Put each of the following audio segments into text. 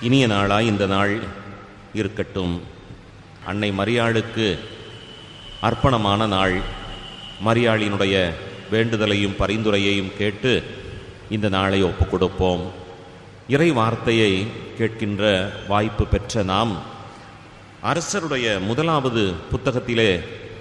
இனிய நாளாய் இந்த நாள் இருக்கட்டும். அன்னை மரியாளுக்கு அர்ப்பணமான நாள். மரியாளினுடைய வேண்டுதலையும் பரிந்துரையையும் கேட்டு இந்த நாளை ஒப்புக் கொடுப்போம். இறை வார்த்தையை கேட்கின்ற வாய்ப்பு பெற்ற நாம் அரசருடைய முதலாவது புத்தகத்திலே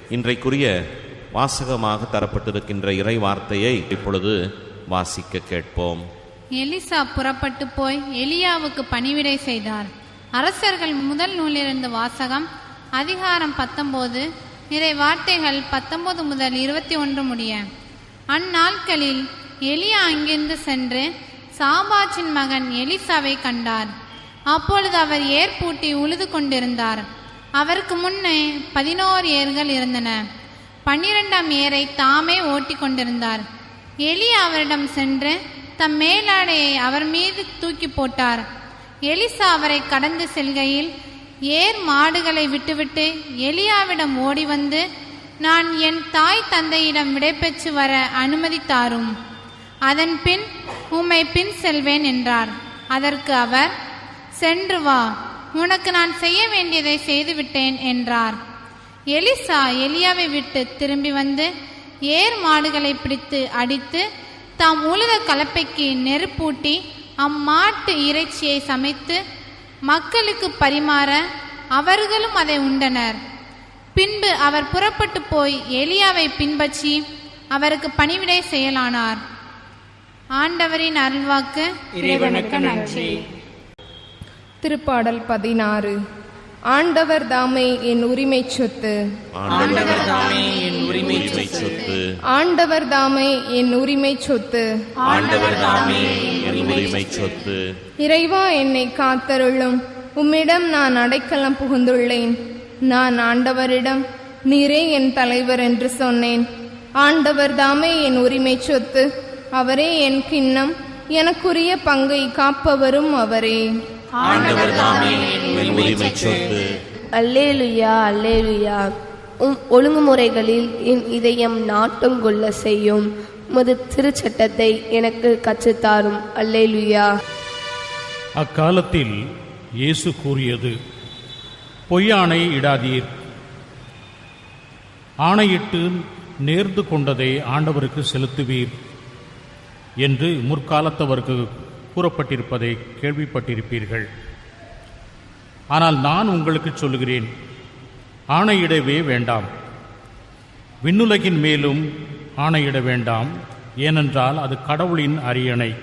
இன்றைக்குரிய வாசகமாக தரப்பட்டிருக்கின்ற இறை வார்த்தையை இப்பொழுது வாசிக்க கேட்போம். எலிசா புறப்பட்டு போய் எலியாவுக்கு பணிவிடை செய்தார். அரசர்கள் முதல் நூலிலிருந்து வாசகம் அதிகாரம் பத்தொன்பது நிறை வார்த்தைகள் பத்தொன்பது முதல் இருபத்தி ஒன்று முடிய. அந்நாட்களில் எலியா அங்கிருந்து சென்று சாபாச்சின் மகன் எலிசாவை கண்டார். அப்பொழுது அவர் ஏர் பூட்டி உழுது கொண்டிருந்தார். அவருக்கு முன்னே பதினோரு ஏர்கள் இருந்தன. பன்னிரெண்டாம் ஏரை தாமே ஓட்டி கொண்டிருந்தார். எலி அவரிடம் சென்று தம் மேலாடையை அவர் மீது தூக்கி போட்டார். எலிசா அவரை கடந்து செல்கையில் ஏர் மாடுகளை விட்டுவிட்டு எலியாவிடம் ஓடி வந்து நான் என் தாய் தந்தையிடம் விடைபெற்று வர அனுமதித்தாரும் அதன் பின் உம்மை பின் செல்வேன் என்றார். அதற்கு அவர் சென்று வா உனக்கு நான் செய்ய வேண்டியதை செய்துவிட்டேன் என்றார். எலிசா எலியாவை விட்டு திரும்பி வந்து ஏர் மாடுகளை பிடித்து அடித்து தாம் உழுத கலப்பைக்கு நெருப்பூட்டி அம்மாட்டு இறைச்சியை சமைத்து மக்களுக்கு பரிமாற அவர்களும் அதை உண்டனர். பின்பு அவர் புறப்பட்டு போய் எலியாவை பின்பற்றி அவருக்கு பணிவிடை செய்யலானார் ஆண்டவரின் அருள்வாக்கு இறைவனுக்கு நன்றி. திருப்பாடல் பதினாறு. ஆண்டவர் தாமே என் உரிமை சொத்து. ஆண்டவர் தாமே என் உரிமை சொத்து. ஆண்டவர் தாமே என் உரிமை சொத்து. ஆண்டவர் தாமே என் உரிமை சொத்து. இறைவா என்னை காத்தருளும். உம்மிடம் நான் அடைக்கலம் புகுந்துள்ளேன். நான் ஆண்டவரிடம் நீரே என் தலைவர் என்று சொன்னேன். ஆண்டவர் தாமே என் உரிமை சொத்து. அவரே என் கிண்ணம். எனக்குரிய பங்கை காப்பவரும் அவரே. அல்லேலுயா அல்லேலுயா. உம் ஒழுங்குமுறைகளில் என் இதயம் நாட்டம் கொள்ள செய்யும். உமது திருச்சட்டத்தை எனக்கு கற்றுத்தாரும். அல்லேலுயா. அக்காலத்தில் இயேசு கூறியது பொய்யானை இடாதீர். ஆணையிட்டு நேர்ந்து கொண்டதை ஆண்டவருக்கு செலுத்துவீர் என்று முற்காலத்தவருக்கு கூறப்பட்டிருப்பதை கேள்விப்பட்டிருப்பீர்கள். ஆனால் நான் உங்களுக்கு சொல்லுகிறேன் ஆணையிடவே வேண்டாம். விண்ணுலகின் மேலும் ஆணையிட வேண்டாம் ஏனென்றால் அது கடவுளின் அரியணை.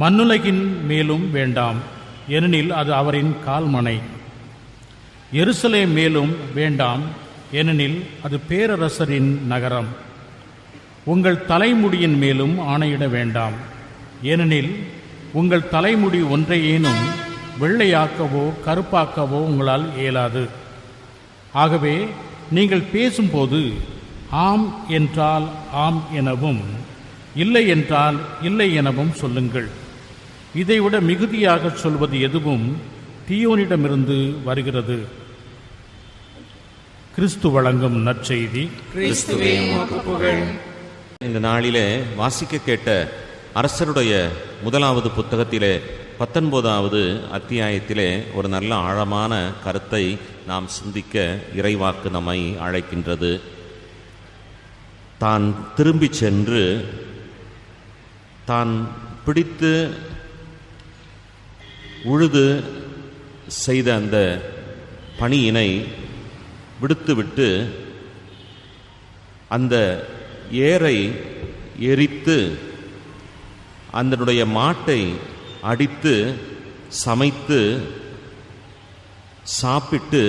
மண்ணுலகின் மேலும் வேண்டாம் ஏனெனில் அது அவரின் கால்மனை. எருசலே மேலும் வேண்டாம் ஏனெனில் அது பேரரசரின் நகரம். உங்கள் தலைமுடியின் மேலும் ஆணையிட வேண்டாம். ஏனெனில் உங்கள் தலைமுடி ஒன்றையேனும் வெள்ளையாக்கவோ கருப்பாக்கவோ உங்களால் இயலாது. ஆகவே நீங்கள் பேசும்போது ஆம் என்றால் ஆம் எனவும் இல்லை என்றால் இல்லை எனவும் சொல்லுங்கள். இதைவிட மிகுதியாக சொல்வது எதுவும் தீயோனிடமிருந்து வருகிறது. கிறிஸ்து வழங்கும் நற்செய்தி. இந்த நாளிலே வாசிக்க கேட்ட அரசருடைய முதலாவது புத்தகத்திலே பத்தொன்பதாவது அத்தியாயத்திலே ஒரு நல்ல ஆழமான கருத்தை நாம் சிந்திக்க இறைவாக்கு நம்மை அழைக்கின்றது. தான் திரும்பிச் சென்று தான் பிடித்து உழுது செய்த அந்த பணியினை விடுத்துவிட்டு அந்த ஏரை எரித்து அதனுடைய மாட்டை அடித்து சமைத்து சாப்பிட்டு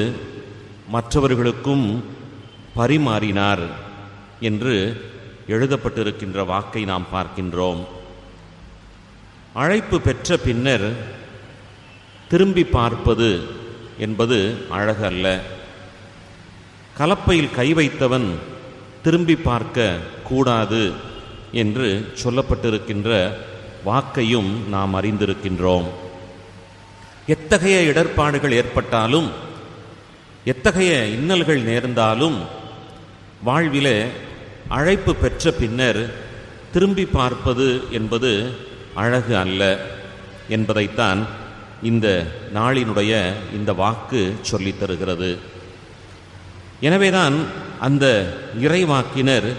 மற்றவர்களுக்கும் பரிமாறினார் என்று எழுதப்பட்டிருக்கின்ற வாக்கை நாம் பார்க்கின்றோம். அழைப்பு பெற்ற பின்னர் திரும்பி பார்ப்பது என்பது அழகல்ல. கலப்பையில் கை வைத்தவன் திரும்பி பார்க்க கூடாது என்று சொல்லப்பட்டிருக்கின்ற வாக்கையும் நாம் அறிந்திருக்கின்றோம். எத்தகைய இடர்பாடுகள் ஏற்பட்டாலும் எத்தகைய இன்னல்கள் நேர்ந்தாலும் வாழ்விலே அழைப்பு பெற்ற பின்னர் திரும்பி பார்ப்பது என்பது அழகு அல்ல என்பதைத்தான் இந்த நாளினுடைய இந்த வாக்கு சொல்லித் தருகிறது. எனவேதான் அந்த இறைவாக்கினர்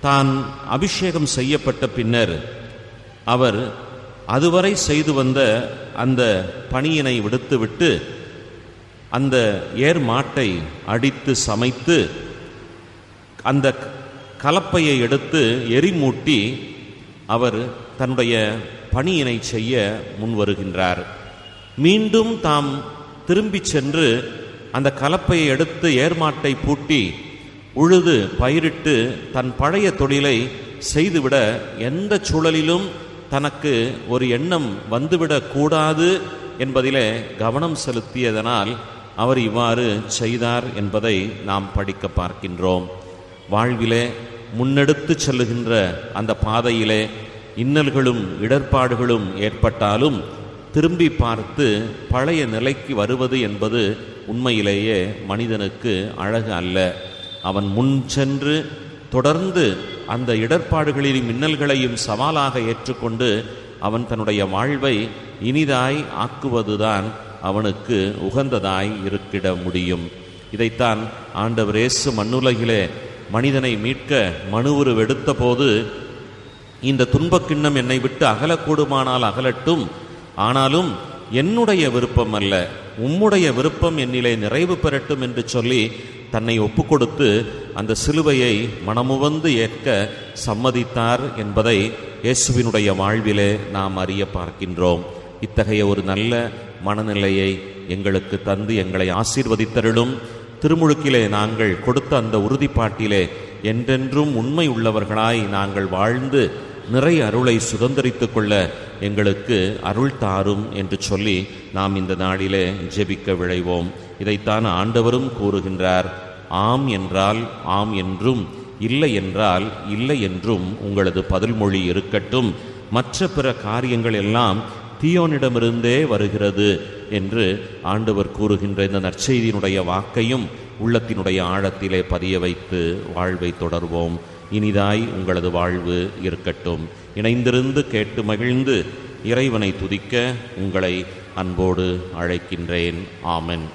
தான் அபிஷேகம் செய்யப்பட்ட பின்னர் அவர் அதுவரை செய்து வந்த அந்த பணியினை விடுத்துவிட்டு அந்த ஏர் மாட்டை அடித்து சமைத்து அந்த கலப்பையை எடுத்து எரிமூட்டி அவர் தன்னுடைய பணியினை செய்ய முன்வருகின்றார். மீண்டும் தாம் திரும்பிச் சென்று அந்த கலப்பையை எடுத்து ஏர்மாட்டை பூட்டி உழுது பயிரிட்டு தன் பழைய தொழிலை செய்துவிட எந்த சூழலிலும் தனக்கு ஒரு எண்ணம் வந்துவிடக்கூடாது என்பதிலே கவனம் செலுத்தியதனால் அவர் இவ்வாறு செய்தார் என்பதை நாம் படிக்க பார்க்கின்றோம். வாழ்விலே முன்னெடுத்து செல்லுகின்ற அந்த பாதையிலே இன்னல்களும் இடர்பாடுகளும் ஏற்பட்டாலும் திரும்பி பார்த்து பழைய நிலைக்கு வருவது என்பது உண்மையிலேயே மனிதனுக்கு அழகு அல்ல. அவன் முன் சென்று தொடர்ந்து அந்த இடர்பாடுகளிலும் மின்னல்களையும் சவாலாக ஏற்றுக்கொண்டு அவன் தன்னுடைய வாழ்வை இனிதாய் ஆக்குவதுதான் அவனுக்கு உகந்ததாய் இருக்கிட முடியும். இதைத்தான் ஆண்டவர் இயேசு மண்ணுலகிலே மனிதனை மீட்க மனுவுரு வெடுத்தபோது இந்த துன்பக்கிண்ணம் என்னை விட்டு அகலக்கூடுமானால் அகலட்டும் ஆனாலும் என்னுடைய விருப்பம் அல்ல உம்முடைய விருப்பம் என்னிலே நிறைவு பெறட்டும் என்று சொல்லி தன்னை ஒப்புக்கொடுத்து அந்த சிலுவையை மனமுவந்து ஏற்க சம்மதித்தார் என்பதை இயேசுவினுடைய வாழ்விலே நாம் அறிய பார்க்கின்றோம். இத்தகைய ஒரு நல்ல மனநிலையை எங்களுக்கு தந்து எங்களை ஆசீர்வதித்தருளும். திருமுழுக்கிலே நாங்கள் கொடுத்த அந்த உறுதிப்பாட்டிலே என்றென்றும் உண்மை உள்ளவர்களாய் நாங்கள் வாழ்ந்து நிறை அருளை சுதந்திரித்து கொள்ள எங்களுக்கு அருள் தாரும் என்று சொல்லி நாம் இந்த நாளிலே ஜெபிக்க விழைவோம். இதைத்தான் ஆண்டவரும் கூறுகின்றார். ஆம் என்றால் ஆம் என்றும் இல்லை என்றால் இல்லை என்றும் உங்களது பதில்மொழி இருக்கட்டும். மற்ற பிற காரியங்கள் எல்லாம் தீயோனிடமிருந்தே வருகிறது என்று ஆண்டவர் கூறுகின்ற இந்த நற்செய்தியினுடைய வாக்கையும் உள்ளத்தினுடைய ஆழத்திலே பதிய வைத்து வாழ்வை தொடர்வோம். இனிதாய் உங்களது வாழ்வு இருக்கட்டும். இணைந்திருந்து கேட்டு மகிழ்ந்து இறைவனை துதிக்க உங்களை அன்போடு அழைக்கின்றேன். ஆமன்.